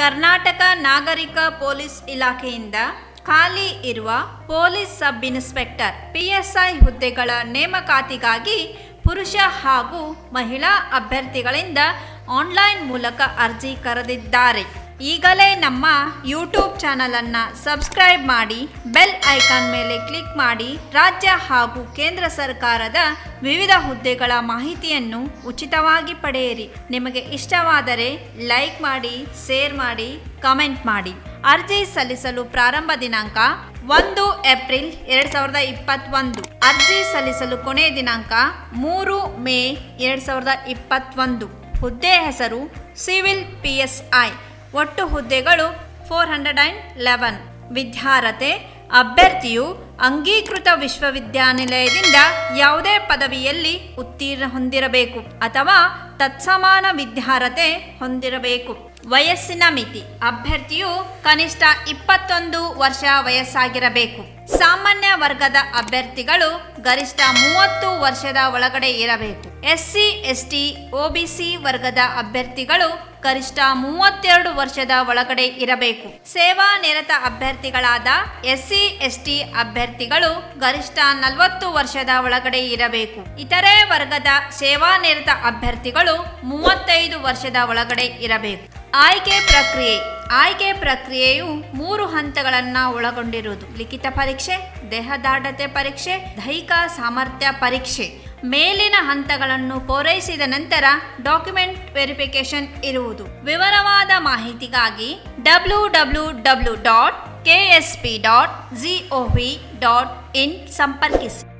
ಕರ್ನಾಟಕ ನಾಗರಿಕ ಪೊಲೀಸ್ ಇಲಾಖೆಯಿಂದ ಖಾಲಿ ಇರುವ ಪೊಲೀಸ್ ಸಬ್ ಇನ್ಸ್ಪೆಕ್ಟರ್ ಪಿಎಸ್ಐ ಹುದ್ದೆಗಳ ನೇಮಕಾತಿಗಾಗಿ ಪುರುಷ ಹಾಗೂ ಮಹಿಳಾ ಅಭ್ಯರ್ಥಿಗಳಿಂದ ಆನ್ಲೈನ್ ಮೂಲಕ ಅರ್ಜಿ ಕರೆದಿದ್ದಾರೆ. ಈಗಲೇ ನಮ್ಮ ಯೂಟ್ಯೂಬ್ ಚಾನಲನ್ನು ಸಬ್ಸ್ಕ್ರೈಬ್ ಮಾಡಿ ಬೆಲ್ ಐಕಾನ್ ಮೇಲೆ ಕ್ಲಿಕ್ ಮಾಡಿ, ರಾಜ್ಯ ಹಾಗೂ ಕೇಂದ್ರ ಸರ್ಕಾರದ ವಿವಿಧ ಹುದ್ದೆಗಳ ಮಾಹಿತಿಯನ್ನು ಉಚಿತವಾಗಿ ಪಡೆಯಿರಿ. ನಿಮಗೆ ಇಷ್ಟವಾದರೆ ಲೈಕ್ ಮಾಡಿ ಶೇರ್ ಮಾಡಿ ಕಮೆಂಟ್ ಮಾಡಿ. ಅರ್ಜಿ ಸಲ್ಲಿಸಲು ಪ್ರಾರಂಭ ದಿನಾಂಕ ಒಂದು ಏಪ್ರಿಲ್ ಎರಡು ಸಾವಿರದ ಇಪ್ಪತ್ತೊಂದು. ಅರ್ಜಿ ಸಲ್ಲಿಸಲು ಕೊನೆಯ ದಿನಾಂಕ ಮೂರು ಮೇ ಎರಡು ಸಾವಿರದ ಇಪ್ಪತ್ತೊಂದು. ಹುದ್ದೆ ಹೆಸರು ಸಿವಿಲ್ ಪಿ ಎಸ್ ಐ. ಒಟ್ಟು ಹುದ್ದೆಗಳು ಫೋರ್ ಹಂಡ್ರೆಡ್ ಆ್ಯಂಡ್ ಲೆವೆನ್. ವಿದ್ಯಾರ್ಹತೆ, ಅಭ್ಯರ್ಥಿಯು ಅಂಗೀಕೃತ ವಿಶ್ವವಿದ್ಯಾನಿಲಯದಿಂದ ಯಾವುದೇ ಪದವಿಯಲ್ಲಿ ಉತ್ತೀರ್ಣ ಹೊಂದಿರಬೇಕು ಅಥವಾ ತತ್ಸಮಾನ ವಿದ್ಯಾರ್ಹತೆ ಹೊಂದಿರಬೇಕು. ವಯಸ್ಸಿನ ಮಿತಿ, ಅಭ್ಯರ್ಥಿಯು ಕನಿಷ್ಠ ಇಪ್ಪತ್ತೊಂದು ವರ್ಷ ವಯಸ್ಸಾಗಿರಬೇಕು. ಸಾಮಾನ್ಯ ವರ್ಗದ ಅಭ್ಯರ್ಥಿಗಳು ಗರಿಷ್ಠ ಮೂವತ್ತು ವರ್ಷದ ಒಳಗಡೆ ಇರಬೇಕು. ಎಸ್ಸಿ, ಎಸ್ಟಿ, ಒಬಿಸಿ ವರ್ಗದ ಅಭ್ಯರ್ಥಿಗಳು ಗರಿಷ್ಠ ಮೂವತ್ತೆರಡು ವರ್ಷದ ಒಳಗಡೆ ಇರಬೇಕು. ಸೇವಾ ನಿರತ ಅಭ್ಯರ್ಥಿಗಳಾದ ಎಸ್ಸಿ, ಎಸ್ಟಿ ಅಭ್ಯರ್ಥಿಗಳು ಗರಿಷ್ಠ ನಲವತ್ತು ವರ್ಷದ ಒಳಗಡೆ ಇರಬೇಕು. ಇತರೆ ವರ್ಗದ ಸೇವಾ ನಿರತ ಅಭ್ಯರ್ಥಿಗಳು ಮೂವತ್ತೈದು ವರ್ಷದ ಒಳಗಡೆ ಇರಬೇಕು. ಆಯ್ಕೆ ಪ್ರಕ್ರಿಯೆ. ಆಯ್ಕೆ ಪ್ರಕ್ರಿಯೆಯು ಮೂರು ಹಂತಗಳನ್ನು ಒಳಗೊಂಡಿರುವುದು. ಲಿಖಿತ ಪರೀಕ್ಷೆ ದೇಹದಾಢ್ಯತೆ ಪರೀಕ್ಷೆ, ದೈಹಿಕ ಸಾಮರ್ಥ್ಯ ಪರೀಕ್ಷೆ. ಮೇಲಿನ ಹಂತಗಳನ್ನು ಪೂರೈಸಿದ ನಂತರ ಡಾಕ್ಯುಮೆಂಟ್ ವೆರಿಫಿಕೇಶನ್ ಇರುವುದು. ವಿವರವಾದ ಮಾಹಿತಿಗಾಗಿ W W W dot K S P dot G dot in ಸಂಪರ್ಕಿಸಿ.